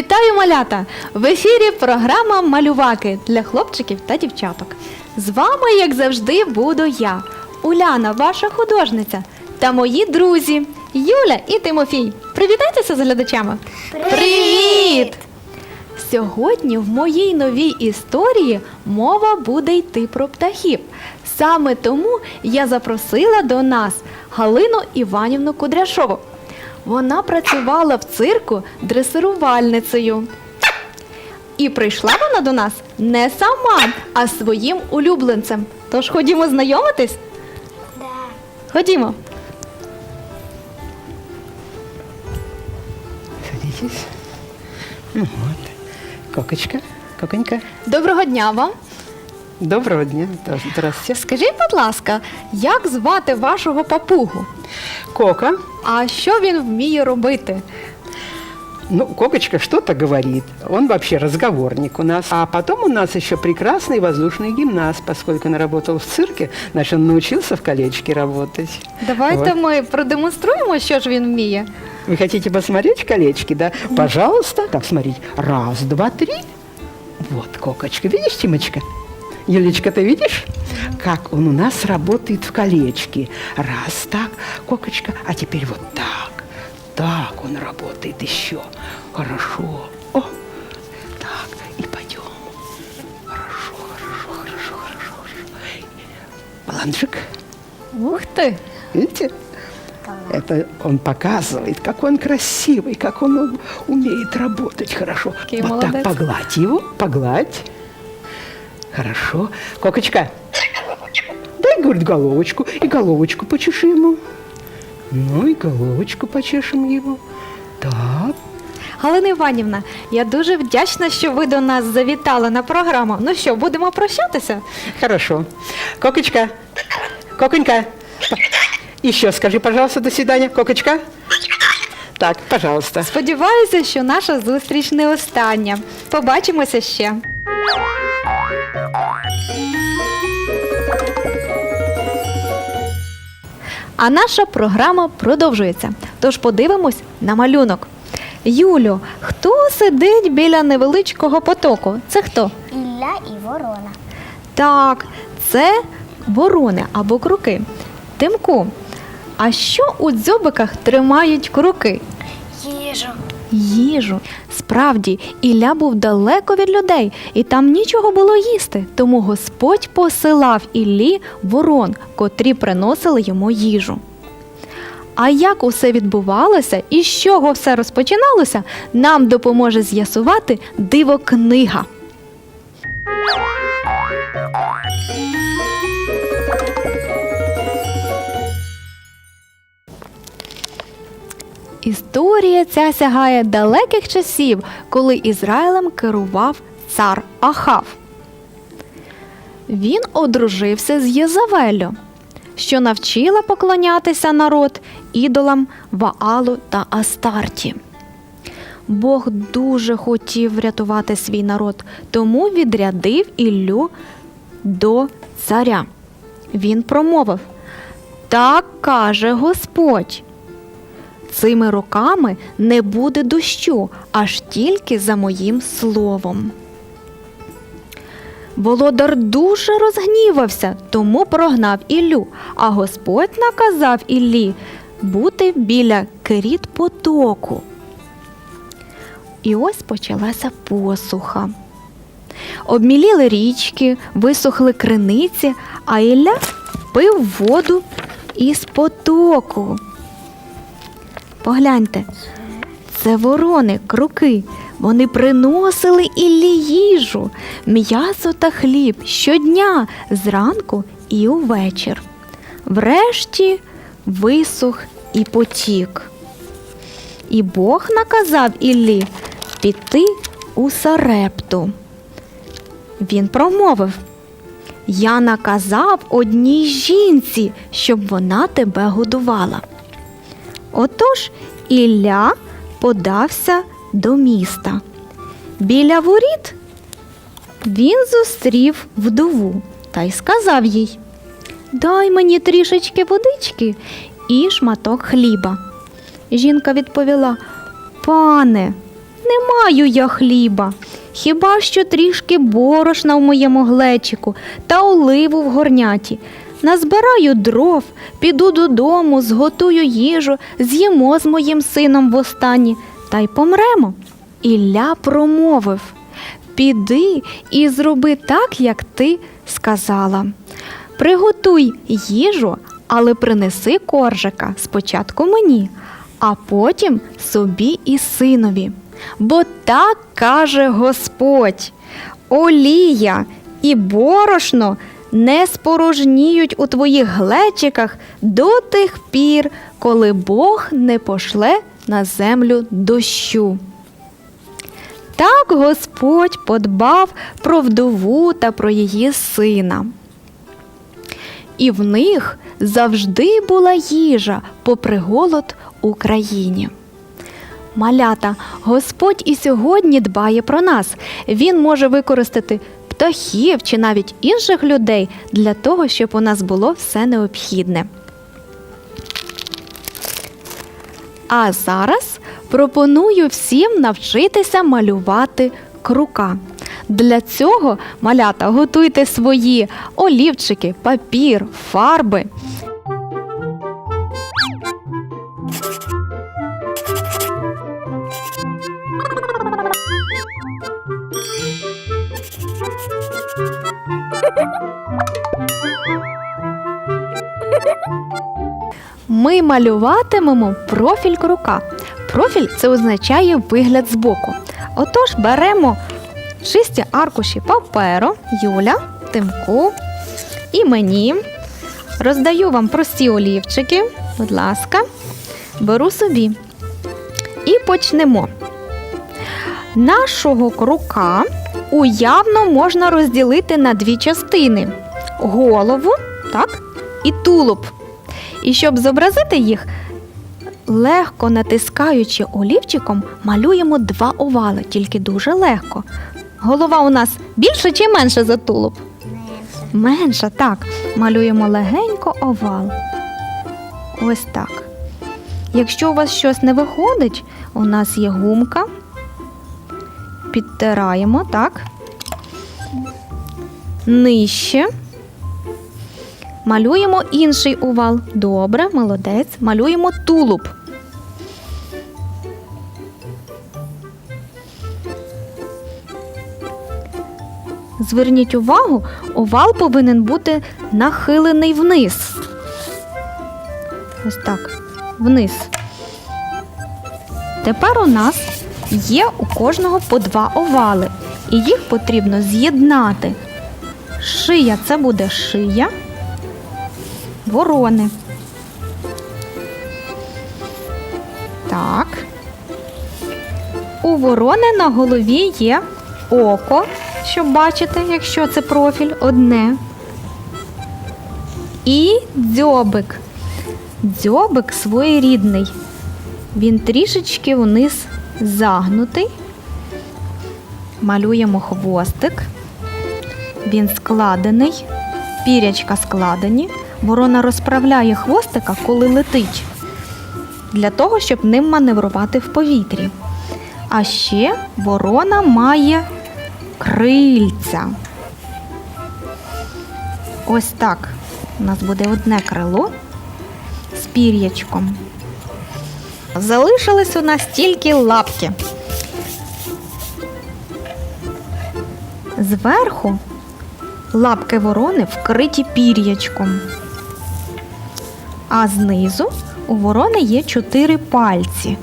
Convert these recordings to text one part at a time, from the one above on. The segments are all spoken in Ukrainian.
Вітаю малята! В ефірі програма Малюваки для хлопчиків та дівчаток. З вами, як завжди, буду я, Уляна, ваша художниця, та мої друзі Юля і Тимофій. Привітайтеся з глядачами! Привіт! Сьогодні в моїй новій історії мова буде йти про птахів. Саме тому я запросила до нас Галину Іванівну Кудряшову. Вона працювала в цирку дресирувальницею. І прийшла вона до нас не сама, а своїм улюбленцем. Тож ходімо знайомитись? Да. Ходімо. Садитесь. Ну вот. Кокочка, Коконька. Доброго дня вам. Доброго дня. Да, Здравствуйте. Скажіть, будь ласка, як звати вашого папугу? Кока. А що він вміє робити? Ну, Кокочка что-то говорит. Он вообще разговорник у нас. А потом у нас еще прекрасный воздушный гимнаст, поскольку он работал в цирке, значит, он научился в колечке работать. Давайте Вот. ми продемонструємо, що ж він вміє. Вы хотите посмотреть колечки, да? Пожалуйста. Так, смотрите. Раз, два, три. Вот, Кокочка. Видишь, Тимочка? Юлечка, ты видишь, как он у нас работает в колечке? Раз, так, Кокочка. А теперь вот так. Так он работает еще. Хорошо. О, так, и пойдем. Хорошо, хорошо, хорошо, хорошо, хорошо. Баланчик. Ух ти! Видите? Это он показывает, как он красивый, как он умеет работать хорошо. Какой вот молодец. так погладь его, погладь. Хорошо. Кокочка, дай, говорит, головочку. И головочку почеши ему. Ну и головочку почешем его. Так. Галина Іванівна, я дуже вдячна, що ви до нас завітали на програму. Ну що, будемо прощатися? Хорошо. Кокочка, Коконька, еще скажи, пожалуйста, до свидания. Кокочка. Так, пожалуйста. Сподіваюся, що наша зустріч не остання. Побачимося ще. А наша програма продовжується. Тож подивимось на малюнок. Юлю, хто сидить біля невеличкого потоку? Це хто? Ілля і ворона. Так, це ворони або круки. Тимку, а що у дзьобиках тримають круки? Їжу. Їжу. Справді, Ілля був далеко від людей, і там нічого було їсти. Тому Господь посилав Іллі ворон, котрі приносили йому їжу. А як усе відбувалося і з чого все розпочиналося, нам допоможе з'ясувати дивокнига. Історія ця сягає далеких часів, коли Ізраїлем керував цар Ахав. Він одружився з Єзавелю, що навчила поклонятися народ ідолам Ваалу та Астарті. Бог дуже хотів врятувати свій народ, тому відрядив Іллю до царя. Він промовив: Так каже Господь. Цими роками не буде дощу, аж тільки за моїм словом. Володар дуже розгнівався, тому прогнав Іллю, а Господь наказав Іллі бути біля керіт потоку. І ось почалася посуха. Обміліли річки, висохли криниці, а Ілля пив воду із потоку. Погляньте, це ворони, круки, Вони приносили Іллі їжу, м'ясо та хліб щодня зранку і увечір. Врешті висох і потік. І Бог наказав Іллі піти у Сарепту. Він промовив: Я наказав одній жінці, щоб вона тебе годувала. Отож Ілля подався до міста. Біля воріт він зустрів вдову та й сказав їй: Дай мені трішечки водички і шматок хліба. Жінка відповіла: Пане, не маю я хліба, хіба що трішки борошна в моєму глечику та оливу в горняті. Назбираю дров, піду додому, зготую їжу, з'їмо з моїм сином востаннє та й помремо. Ілля промовив Піди і зроби так, як ти сказала. Приготуй їжу, але принеси коржика спочатку мені, а потім собі і синові. Бо так каже Господь: Олія і борошно не спорожніють у твоїх глечиках до тих пір, коли Бог не пошле на землю дощу. Так Господь подбав про вдову та про її сина. І в них завжди була їжа, попри голод у. Малята, Господь і сьогодні дбає про нас. Він може використати птахів чи навіть інших людей для того, щоб у нас було все необхідне. А зараз пропоную всім навчитися малювати крука. Для цього малята готуйте свої олівчики, папір, фарби. Ми малюватимемо профіль крука. Профіль це означає вигляд збоку. Отож, беремо чисті аркуші паперу, Юля, Тимку і мені. Роздаю вам прості олівчики, будь ласка, беру собі. І почнемо. Нашого крука уявно можна розділити на дві частини: голову так, і тулуб. І щоб зобразити їх, легко натискаючи олівчиком, малюємо два овали, тільки дуже легко. Голова у нас більша чи менша за тулуб? Менша, так. Малюємо легенько овал. Ось так. Якщо у вас щось не виходить, у нас є гумка. Підтираємо, так. Нижче. Малюємо інший овал. Добре, молодець. Малюємо тулуб. Зверніть увагу, овал повинен бути нахилений вниз. Ось так, вниз. Тепер у нас є у кожного по два овали, і їх потрібно з'єднати. Шия це буде шия ворони. Так. У ворони на голові є око, щоб бачити, якщо це профіль одне. І дзьобик. Дзьобик своєрідний. Він трішечки вниз загнутий. Малюємо хвостик. Він складений, пірячка складені. Ворона розправляє хвостика, коли летить, для того, щоб ним маневрувати в повітрі. А ще ворона має крильця. Ось так. У нас буде одне крило з пір'ячком. Залишились у нас тільки лапки. Зверху лапки ворони вкриті пір'ячком. А знизу у ворони є чотири пальці.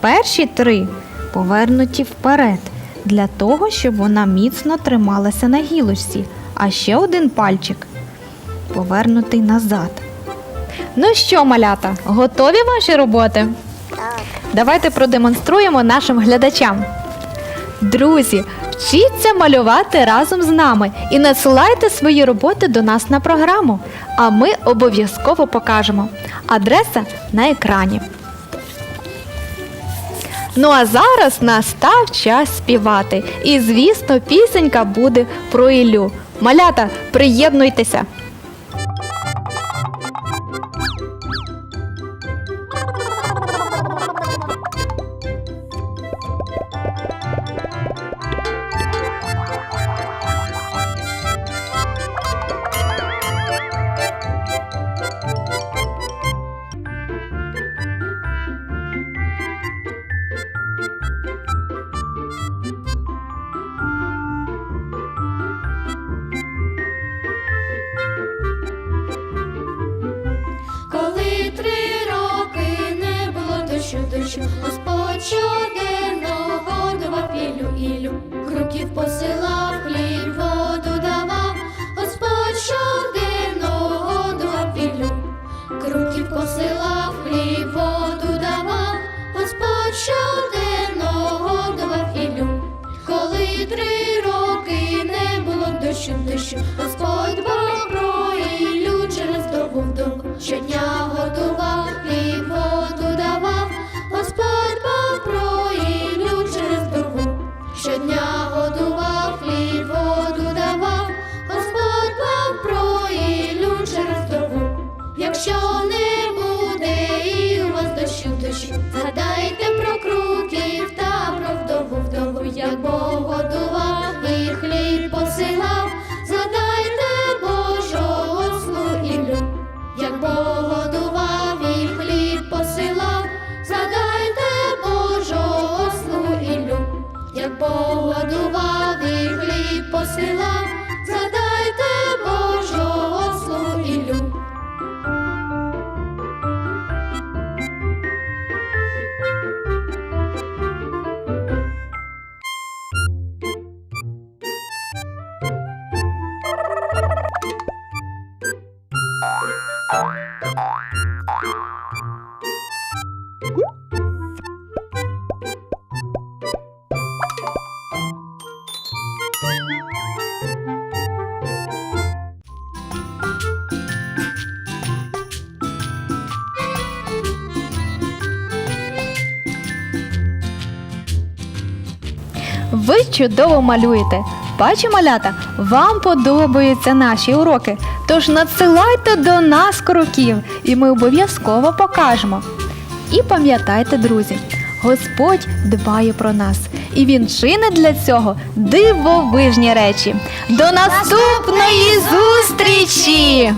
Перші три повернуті вперед, для того, щоб вона міцно трималася на гілочці, а ще один пальчик повернутий назад. Ну що, малята, готові ваші роботи? Давайте продемонструємо нашим глядачам. Друзі, вчіться малювати разом з нами і надсилайте свої роботи до нас на програму, а ми обов'язково покажемо. Адреса на екрані. Ну а зараз настав час співати. І, звісно, пісенька буде про Ілю. Малята, приєднуйтеся! Круків Música Ви чудово малюєте. Бачу, малята, вам подобаються наші уроки. Тож надсилайте до нас кроків, і ми обов'язково покажемо. І пам'ятайте, друзі, Господь дбає про нас, і Він чинить для цього дивовижні речі. До наступної зустрічі!